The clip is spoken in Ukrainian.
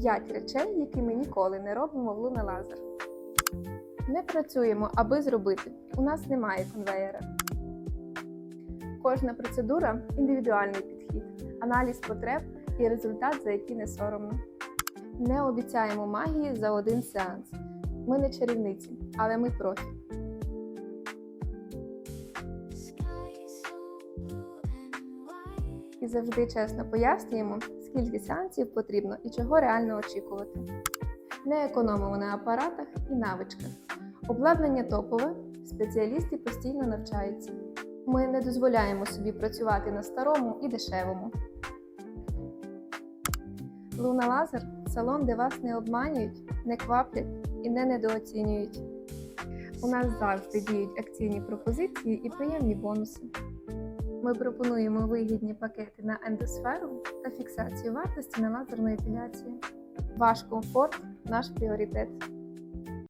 5 речей, які ми ніколи не робимо в Луна Лазер. Не працюємо, аби зробити. У нас немає конвеєра. Кожна процедура індивідуальний підхід, аналіз потреб і результат, за який не соромно. Не обіцяємо магії за один сеанс. Ми не чарівниці, але ми профі. І завжди чесно пояснюємо, скільки сеансів потрібно і чого реально очікувати. Не економимо на апаратах і навичках. Обладнання топове, спеціалісти постійно навчаються. Ми не дозволяємо собі працювати на старому і дешевому. Луна Лазер салон, де вас не обманюють, не кваплять і не недооцінюють. У нас завжди діють акційні пропозиції і приємні бонуси. Ми пропонуємо вигідні пакети на ендосферу та фіксацію вартості на лазерну епіляцію. Ваш комфорт наш пріоритет.